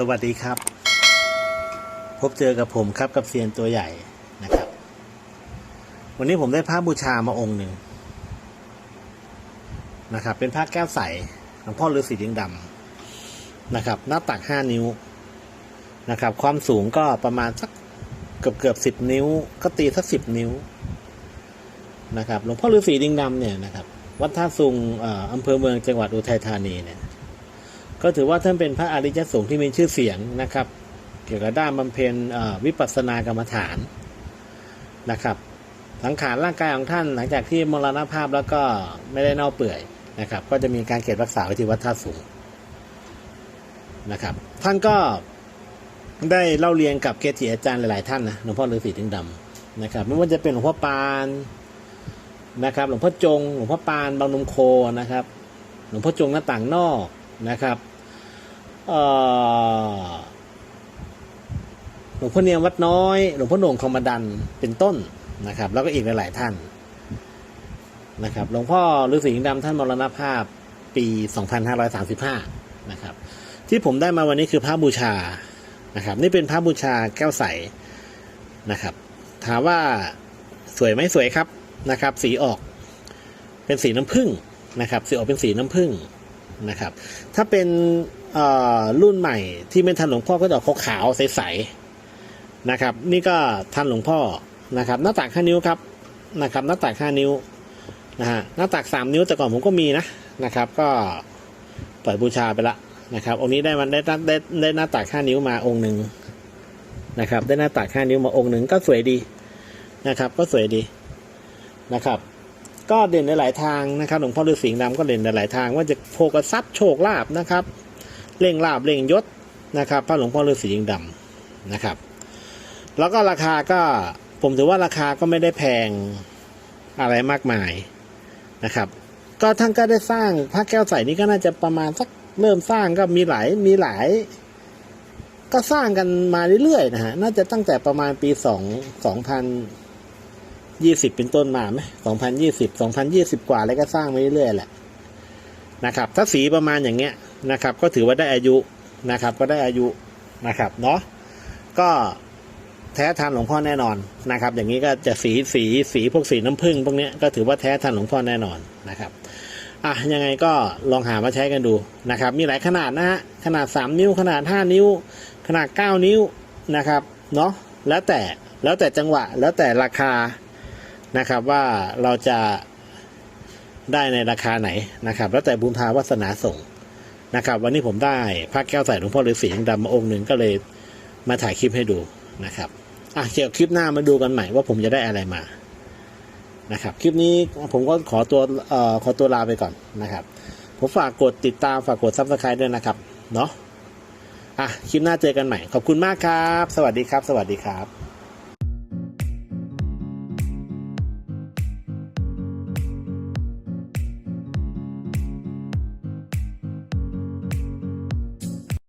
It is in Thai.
สวัสดีครับ พบเจอกับผมครับกับเซียนตัวใหญ่นะครับ วันนี้ผมได้พระบูชามาองค์หนึ่งนะครับ เป็นพระแก้วใสหลวงพ่อฤาษีดิงดำนะครับ หน้าตักห้านิ้วนะครับ ความสูงก็ประมาณสักเกือบเกือบสิบนิ้ว ก็ตีสักสิบนิ้วนะครับหลวงพ่อฤาษีดิงดำเนี่ยนะครับ วัดท่าซุงเอ่ออำเภอเมืองจังหวัดอุทัยธานีเนี่ย ก็ถือว่าท่านเป็นพระอริยสงฆ์ที่มีชื่อเสียงนะครับ เกี่ยวกับด้านบำเพ็ญวิปัสสนากรรมฐานนะครับสังขารร่างกายของท่านหลังจากที่มรณภาพแล้วก็ไม่ได้เน่าเปื่อยนะครับ ก็จะมีการเก็บรักษาไว้ที่วัดท่าสูงนะครับ ท่านก็ได้เล่าเรียนกับเกจิอาจารย์หลาย ๆ ท่านนะหลวงพ่อฤาษีถึงดำนะครับ ไม่ว่าจะเป็นหลวงพ่อปานนะครับหลวงพ่อจง หลวงพ่อปานบางนมโคนะครับ หลวงพ่อจงหน้าต่างนอกนะครับ หลวงพ่อเนียมวัดน้อย หลวงพ่อหน่งคอมดันเป็นต้นนะครับ แล้วก็อีกหลาย ๆ ท่านนะครับหลวงพ่อฤาษีหิงดำท่านมรณภาพปี 2535 นะครับ ที่ผมได้มาวันนี้คือพระบูชานะครับ นี่เป็นพระบูชาแก้วใสนะครับ ถามว่าสวยไหมสวยครับนะครับ สีออกเป็นสีน้ำผึ้งนะครับ สีออกเป็นสีน้ำผึ้ง นะครับ ถ้าเป็นรุ่นใหม่ที่เป็นทันหลวงพ่อก็จะออกขาวๆใสๆนะครับ นี่ก็ทันหลวงพ่อนะครับ หน้าตักห้านิ้วครับนะครับ หน้าตักห้านิ้วนะฮะหน้าตักสามนิ้วแต่ก่อนผมก็มีนะนะครับ ก็ปล่อยบูชาไปละนะครับองค์นี้ได้มันได้ได้ได้ได้หน้าตักห้านิ้วมาองค์หนึ่งนะครับ ได้หน้าตักห้านิ้วมาองค์หนึ่งก็สวยดีนะครับ ก็สวยดีนะครับ ก็เด่นในหลายทางนะครับหลวงพ่อฤาษีสิงห์ดำก็เด่นในหลายทาง ว่าจะโภกทรัพย์โชคลาภนะครับเล่งลาบเล่งยศนะครับพระหลวงพ่อฤาษีสิงห์ดำนะครับ แล้วก็ราคาก็ผมถือว่าราคาก็ไม่ได้แพงอะไรมากมายนะครับ ก็ท่านก็ได้สร้างพระแก้วใสนี้ก็น่าจะประมาณสักเริ่มสร้างก็มีหลายมีหลาย ก็สร้างกันมาเรื่อยๆนะฮะน่าจะตั้งแต่ประมาณปีสองสองพัน ยี่สิบเป็นต้นมาไหมสองพันยี่สิบสองพันยี่สิบกว่าแล้วก็สร้างมาเรื่อยๆแหละนะครับ ถ้าสีประมาณอย่างเงี้ยนะครับ ก็ถือว่าได้อายุนะครับ ก็ได้อายุนะครับเนาะก็แท้ทันหลวงพ่อแน่นอนนะครับ อย่างนี้ก็จะสีสีสีพวกสีน้ำผึ้งพวกเนี้ยก็ถือว่าแท้ทันหลวงพ่อแน่นอนนะครับอะยังไงก็ลองหามาใช้กันดูนะครับ มีหลายขนาดนะฮะขนาดสามนิ้ว ขนาดห้านิ้ว ขนาดเก้านิ้วนะครับเนาะแล้วแต่แล้วแต่จังหวะแล้วแต่ราคา นะครับว่าเราจะได้ในราคาไหนนะครับ แล้วแต่บุญพาวาสนาส่งนะครับ วันนี้ผมได้พระแก้วใส่หลวงพ่อฤาษีดำมาองค์หนึ่งก็เลยมาถ่ายคลิปให้ดูนะครับอะเดี๋ยวคลิปหน้ามาดูกันใหม่ว่าผมจะได้อะไรมานะครับ คลิปนี้ผมก็ขอตัวเอ่อขอตัวลาไปก่อนนะครับ ผมฝากกดติดตามฝากกดซับสไครต์ด้วยนะครับเนาะอะคลิปหน้าเจอกันใหม่ ขอบคุณมากครับ สวัสดีครับ สวัสดีครับ